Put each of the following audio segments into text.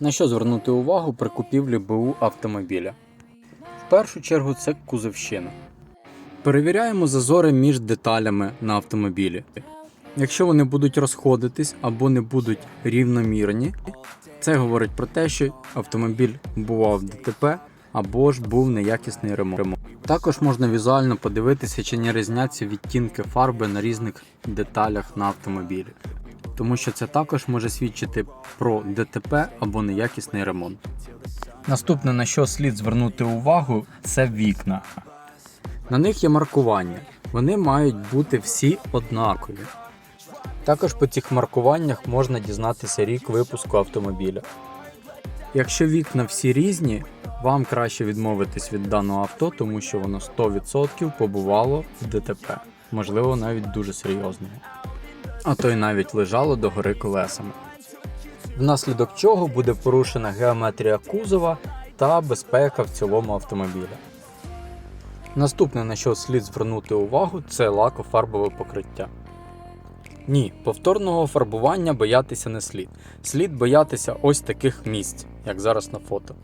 На що звернути увагу при купівлі БУ автомобіля? В першу чергу це кузовщина. Перевіряємо зазори між деталями на автомобілі. Якщо вони будуть розходитись або не будуть рівномірні, це говорить про те, що автомобіль бував в ДТП або ж був неякісний ремонт. Також можна візуально подивитися, чи не різняться відтінки фарби на різних деталях на автомобілі, тому що це також може свідчити про ДТП або неякісний ремонт. Наступне, на що слід звернути увагу, це вікна. На них є маркування. Вони мають бути всі однакові. Також по цих маркуваннях можна дізнатися рік випуску автомобіля. Якщо вікна всі різні, вам краще відмовитись від даного авто, тому що воно 100% побувало в ДТП, можливо, навіть дуже серйозного. А то й навіть лежало догори колесами. Внаслідок чого буде порушена геометрія кузова та безпека в цілому автомобіля. Наступне, на що слід звернути увагу, це лакофарбове покриття. Ні, повторного фарбування боятися не слід. Слід боятися ось таких місць, як зараз на фото.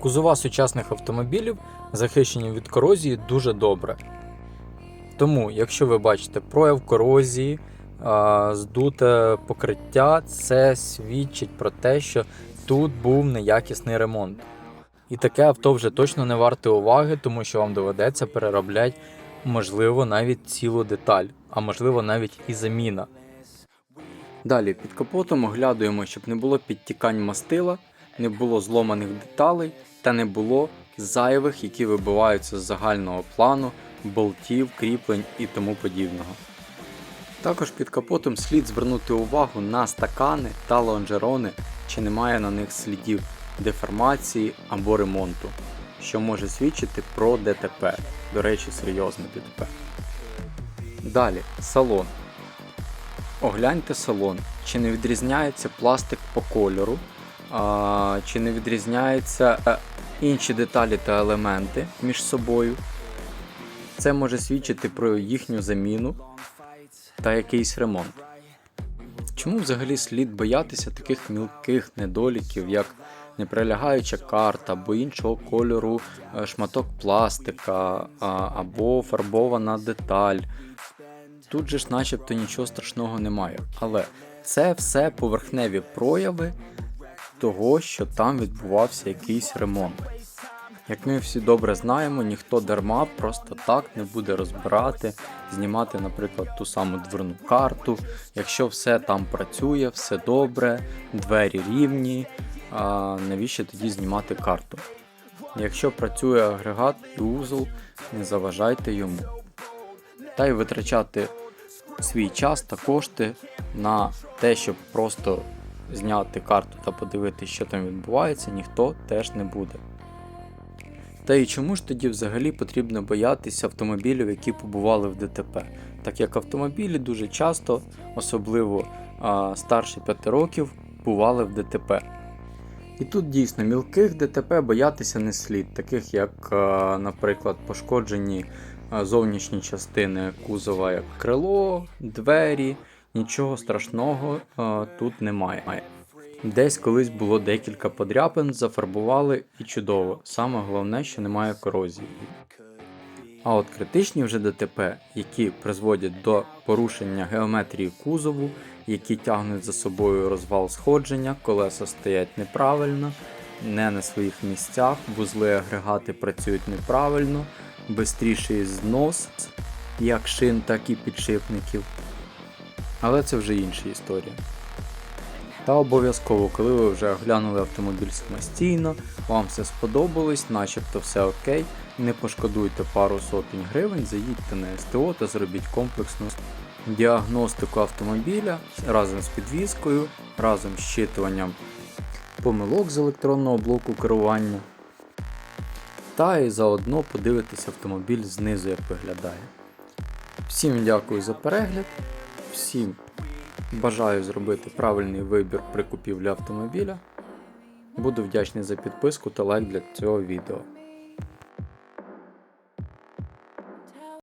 Кузова сучасних автомобілів захищені від корозії дуже добре. Тому, якщо ви бачите прояв корозії, здуте покриття, це свідчить про те, що тут був неякісний ремонт. І таке авто вже точно не варте уваги, тому що вам доведеться переробляти, можливо, навіть цілу деталь, а можливо навіть і заміна. Далі під капотом оглядуємо, щоб не було підтікань мастила, не було зломаних деталей та не було зайвих, які вибиваються з загального плану, болтів, кріплень і тому подібного. Також під капотом слід звернути увагу на стакани та лонжерони, чи немає на них слідів деформації або ремонту, що може свідчити про ДТП. До речі, серйозне ДТП. Далі салон. Огляньте салон, чи не відрізняється пластик по кольору, а, чи не відрізняються е, інші деталі та елементи між собою. Це може свідчити про їхню заміну та якийсь ремонт. Чому взагалі слід боятися таких мілких недоліків, як неприлягаюча карта або іншого кольору е, шматок пластика або фарбована деталь? Тут же ж начебто нічого страшного немає. Але це все поверхневі прояви того, що там відбувався якийсь ремонт. Як ми всі добре знаємо, ніхто дарма просто так не буде розбирати, знімати, наприклад, ту саму дверну карту. Якщо все там працює, все добре, двері рівні, а навіщо тоді знімати карту? Якщо працює агрегат і узол, не заважайте йому. Та й витрачати свій час та кошти на те, щоб просто зняти карту та подивитися, що там відбувається, ніхто теж не буде. Та і чому ж тоді взагалі потрібно боятися автомобілів, які побували в ДТП? Так як автомобілі дуже часто, особливо а, старші 5 років, бували в ДТП. І тут дійсно мілких ДТП боятися не слід, таких як, а, наприклад, пошкоджені зовнішні частини кузова, як крило, двері, нічого страшного а, тут немає. Десь колись було декілька подряпин, зафарбували і чудово. Саме головне, що немає корозії. А от критичні вже ДТП, які призводять до порушення геометрії кузову, які тягнуть за собою розвал сходження, колеса стоять неправильно, не на своїх місцях, вузли агрегати працюють неправильно, бистріший знос як шин, так і підшипників. Але це вже інша історія. Та обов'язково, коли ви вже оглянули автомобіль самостійно, вам все сподобалось, начебто все окей, не пошкодуйте пару сотень гривень, заїдьте на СТО та зробіть комплексну діагностику автомобіля разом з підвіскою, разом з щитуванням помилок з електронного блоку керування. Та і заодно подивитись автомобіль знизу, як виглядає. Всім дякую за перегляд, всім Бажаю зробити правильний вибір при купівлі автомобіля. Буду вдячний за підписку та лайк для цього відео.